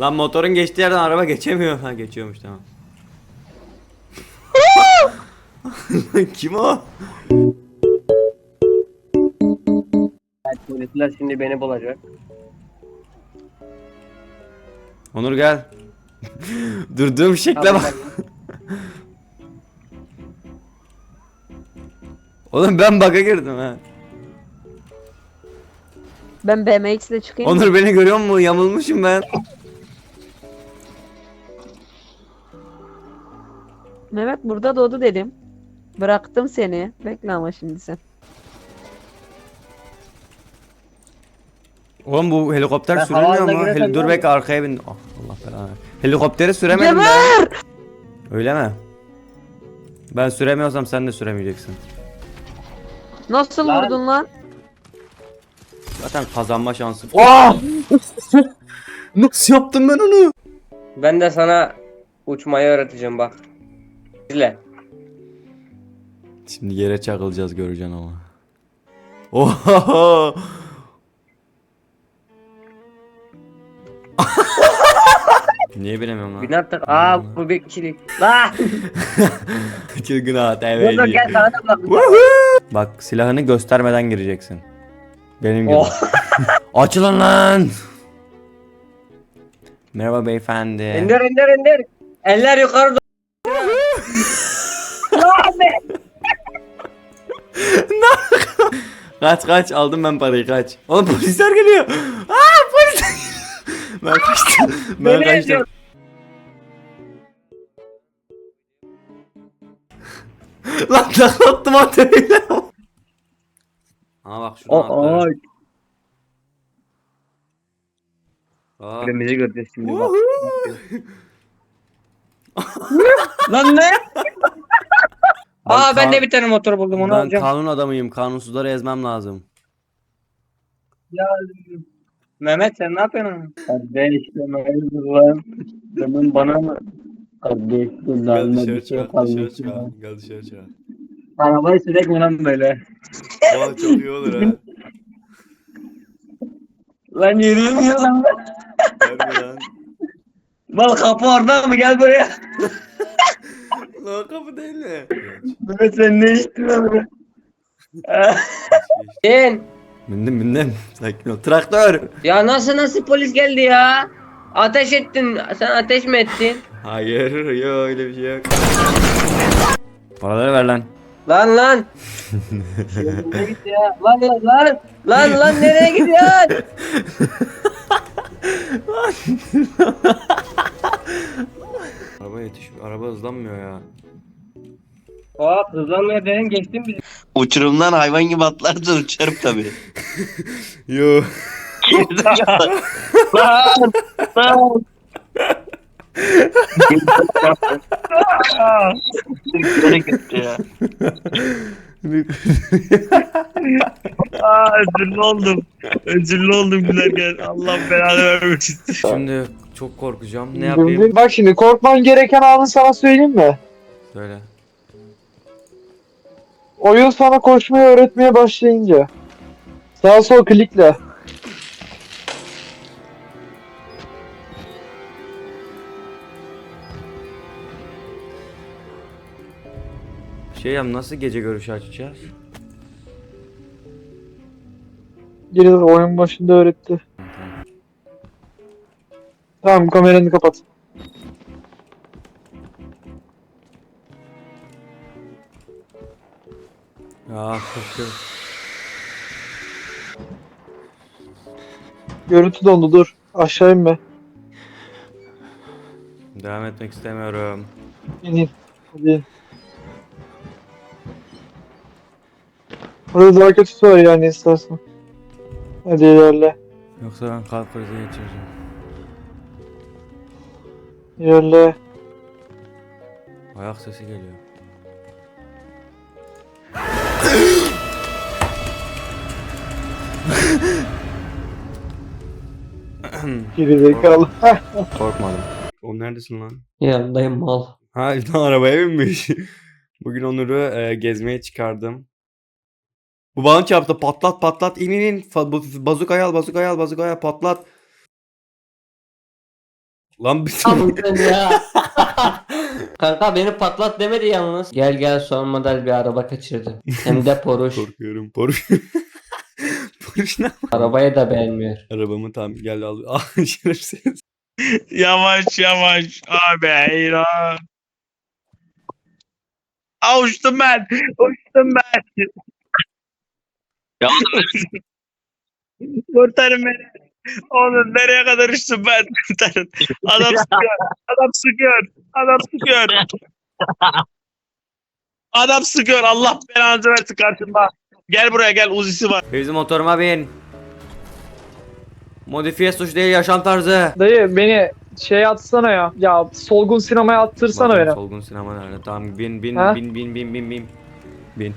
Lan motorun geçtiği yerden araba geçemiyor. Ha geçiyormuş tamam. Kim o? Evet, polisler şimdi beni bulacak. Onur gel. Durduğum şekle Tamam, bak. Oğlum ben bug'a girdim ha. Ben BMX ile çıkayım. Onur beni görüyor musun? Yamulmuşum ben. Mehmet burada doğdu dedim. Bıraktım seni. Bekle ama şimdi sen. Oğlum bu helikopter Ben sürülmüyor havaalanına mu? girersem Heli- dur bekle arkaya bin. Ah, Allah belanı. Helikopteri süremedim ben. Cemal! Öyle mi? Ben süremiyorsam sen de süremeyeceksin. Nasıl Lan. vurdun lan? Zaten kazanma şansım. Oh! Nasıl yaptım ben onu? Ben de sana uçmayı öğreteceğim bak. İzle. Şimdi yere çakılacağız göreceksin ama. Oho! Niye bilemiyorum lan? Attık. Aa bu bir kişilik. La! Çılgın at Dur evet. dur gel sana da bak. Bak silahını göstermeden gireceksin. Benim gibi. Oh. Açılın lan. Merhaba beyefendi. İndir indir indir. Eller yukarı Kaç kaç aldım ben parayı kaç. Oğlum polisler geliyor. Aa polisler. ben kaçtım. Ben Beni kaçtım. eziyor. Lan taklattım atölye. Aa bak şuradan Oh, atlarım. Aa. Elimizi göreceğiz şimdi bak. Woohoo! Lan ne? Aa ben de bir tane motor buldum onu Ben alacağım. kanun adamıyım. Kanunsuzları ezmem lazım. Mehmet sen ne yapıyorsun? Kardeş hayırdır lan? Demin bana mı? Kardeş kulağına bir şey kalmış. Gel dışarı çık. Arabayı sürek mi lan böyle? Oha çok iyi olur ha. Lan yürüyemiyor lan. Harbi lan. Bal kapı orada mı? Gel buraya. Lan kapı değil mi? Mehmet sen ne içtin böyle? Sen Bindim bindim. Sakin ol. Traktör. ya nasıl nasıl polis geldi ya? Ateş ettin. Sen ateş mi ettin? Hayır yok öyle bir şey yok. Paraları ver lan. Lan lan. Nereye ya? Lan lan lan. Lan lan nereye gidiyorsun? Araba yetiş. Araba hızlanmıyor ya. Hop hızlanmaya dedim geçtim bizi. Uçurumdan hayvan gibi atlarsa uçarım tabii. Yo. Lan lan. Nereye gitti ya? Aa oldum. Özürlü oldum gülerken. Allah belanı vermesin. Şimdi çok korkacağım. Ne yapayım? Bak şimdi korkman gereken anı sana söyleyeyim mi? Söyle. Oyun sana koşmayı öğretmeye başlayınca. Sağ sol klikle. Şey ya nasıl gece görüşü açacağız? Geri oyun başında öğretti. Tamam kameranı kapat. Ya korkuyorum. Görüntü dondu dur. Aşağı inme. Devam etmek istemiyorum. İn in. Hadi in. Orada daha kötüsü var yani istersen. Hadi ilerle. Yoksa ben kalp krizi geçireceğim. İlerle. Ayak sesi geliyor. Geri zekalı. Korkmadım. O neredesin lan? Yanındayım mal. Ha İlhan arabaya binmiş. Bugün Onur'u e, gezmeye çıkardım. Bu bana çarptı patlat patlat in in in. Bazukayı al bazukayı al bazukayı al patlat. Lan bir ya. Kanka beni patlat demedi yalnız. Gel gel son model bir araba kaçırdım. Hem de Porsche. Korkuyorum. Poruş. Arabayı da beğenmiyor. Arabamı tam gel al. Ah şerefsiz. Yavaş yavaş abi eyvah. Aa uçtum ben. Uçtum ben. Ya Kurtarın beni. Oğlum nereye kadar uçtum ben? Kurtarın. Adam sıkıyor. Adam sıkıyor. Adam sıkıyor. Adam sıkıyor. Allah belanızı versin karşımda. Gel buraya gel uzisi var. Bizim motoruma bin. Modifiye suç değil yaşam tarzı. Dayı beni şey atsana ya. Ya solgun sinemaya attırsana Bakın beni. Solgun sinema nerede? Tamam bin bin Ha? bin bin bin bin bin. Bin.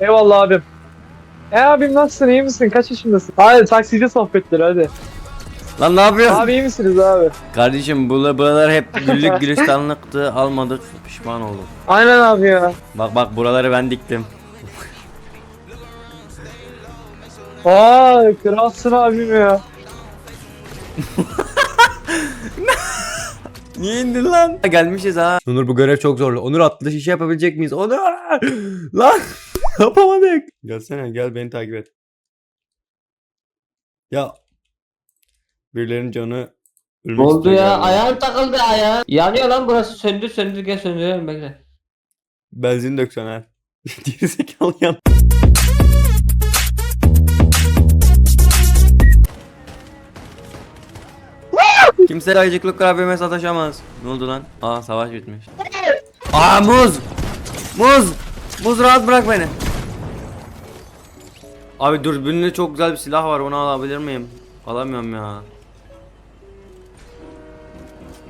Eyvallah abim. E abim nasılsın iyi misin? Kaç yaşındasın? Hadi taksici sohbetleri hadi. Lan ne yapıyorsun? Abi iyi misiniz abi? Kardeşim bu buralar hep güllük gülistanlıktı. Almadık. Pişman olduk. Aynen abi ya. Bak bak buraları ben diktim. Aa kralsın abim ya. Niye indin lan? Gelmişiz ha. Onur bu görev çok zorlu. Onur atlı şişe yapabilecek miyiz? Onur! Lan! Yapamadık. Gelsene gel beni takip et. Ya. Birilerinin canı ölmek oldu istiyor ya? galiba. Ayağım takıldı ayağım. Yanıyor lan burası. Söndür söndür gel söndürelim bekle. Benzin döksen ha. Gerizekalı yan. Kimse ayıcıklık abime sataşamaz. Ne oldu lan? Aa savaş bitmiş. Aa muz! Muz! Muz rahat bırak beni. Abi dürbünlü çok güzel bir silah var onu alabilir miyim? Alamıyorum ya.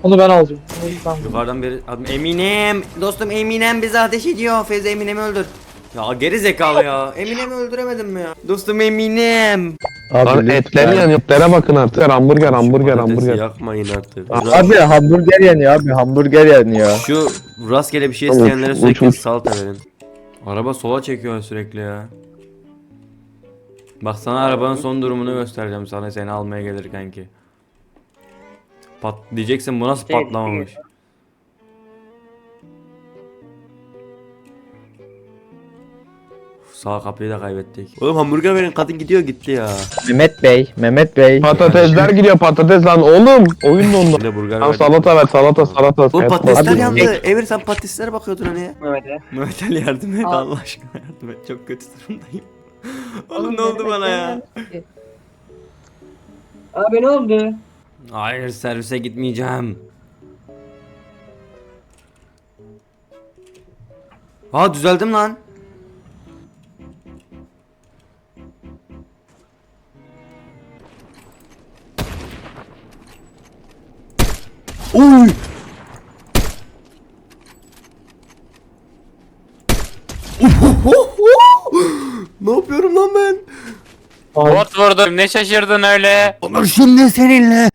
Onu ben alacağım. Onu ben alacağım. Yukarıdan biri adım Eminem. Dostum Eminem bizi ateş ediyor. Fez Eminem'i öldür. Ya geri zekalı ya. Eminem'i öldüremedim mi ya? Dostum Eminem. Lan etleri yanıyor. Etlere bakın artık. Hamburger, hamburger, hamburger. Yakmayın artık. Abi hamburger yanıyor abi hamburger yanıyor. Şu rastgele bir şey Uç, isteyenlere uç, sürekli uç. salata verin. Araba sola çekiyor sürekli ya. Bak sana arabanın son durumunu göstereceğim sana seni almaya gelirken ki. Pat diyeceksin bu nasıl Şey, patlamamış. Uf, Sağ kapıyı da kaybettik. Oğlum hamburger verin kadın gidiyor gitti ya. Mehmet Bey, Mehmet Bey. Patatesler gidiyor patates lan oğlum. Oyun. Bir de burger Lan verdik. salata ver salata salata. Oğlum patatesler yandı. Emir sen patateslere bakıyordun hani. Mehmet'e. Mehmet Ali yardım et Al. Allah aşkına yardım et. Çok kötü durumdayım. Oğlum ne oldu bana ya? Abi ne oldu? Hayır servise gitmeyeceğim. Aa düzeldim lan. Oy! ne yapıyorum lan ben? Bot vurdum ne şaşırdın öyle? Onur şimdi seninle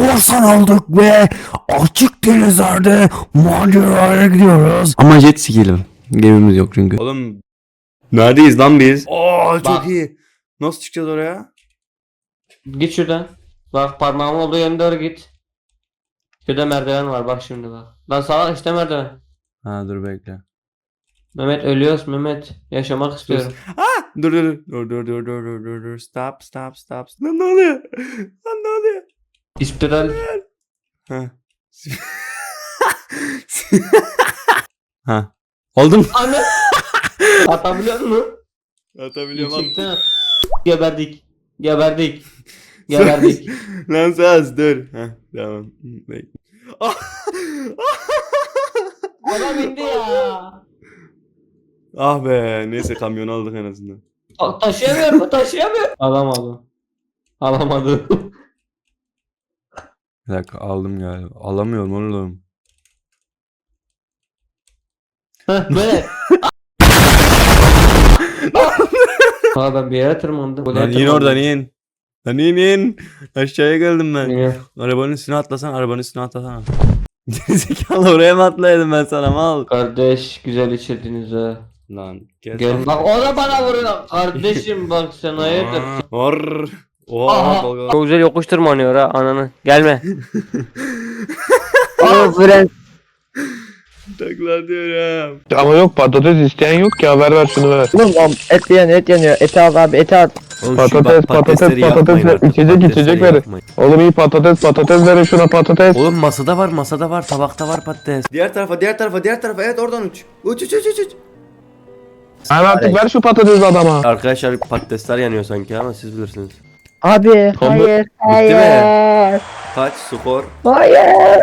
korsan olduk ve açık denizlerde maceraya gidiyoruz. Ama jet ski'lim. Gemimiz yok çünkü. Oğlum neredeyiz lan biz? Oo çok Bak. iyi. Nasıl çıkacağız oraya? Git şuradan. Bak parmağım olduğu yöne doğru git. Şurada merdiven var bak şimdi bak. Lan sağ işte merdiven. Ha dur bekle. Mehmet ölüyoruz Mehmet. Yaşamak istiyorum. Dur dur dur dur dur dur dur dur dur stop stop stop. Lan ne oluyor? Lan? İspiral. Ha. ha. Aldım. Anne. Atabiliyor musun? Atabiliyorum. Çektin ha. Geberdik. Geberdik. Geberdik. Lan saz dur. Ha tamam. Bekle. Adam indi ya. ah be neyse kamyon aldık en azından. Ta- taşıyamıyor mu? Taşıyamıyor. Alamadı. Alamadı. Bir dakika aldım galiba. Alamıyorum oğlum. Heh, Böyle. Aa ben bir yere tırmandım. Buraya Lan in tırmandım. oradan in. Lan in in. Aşağıya geldim ben. İniyorum. Arabanın üstüne atlasan arabanın üstüne atlasana. Gerizekalı oraya mı atlaydım ben sana mal? Kardeş güzel içirdiniz ha. Lan gel. Gel. Bak o da bana vuruyor. Kardeşim bak sen hayırdır. Or. Oha Tolga. Çok güzel yokuş tırmanıyor ha ananı. Gelme. Aa fren. Takla diyorum. Ama yok patates isteyen yok ki haber ver şunu ver. Oğlum am- et yanıyor et yanıyor. Et al abi et al. Oğlum şu Patates, bak- patates, patatesleri patates yakmayın ver, artık, içecek, patatesleri içecek verin. Oğlum iyi patates patates verin şuna patates. Oğlum masada var masada var tabakta var patates. Diğer tarafa diğer tarafa diğer tarafa evet oradan uç. Uç uç uç uç. uç. Sen artık ver şu patatesi adama. Arkadaşlar patatesler yanıyor sanki ama siz bilirsiniz. Abi Hamur- hayır mi? hayır Kaç skor? hayır.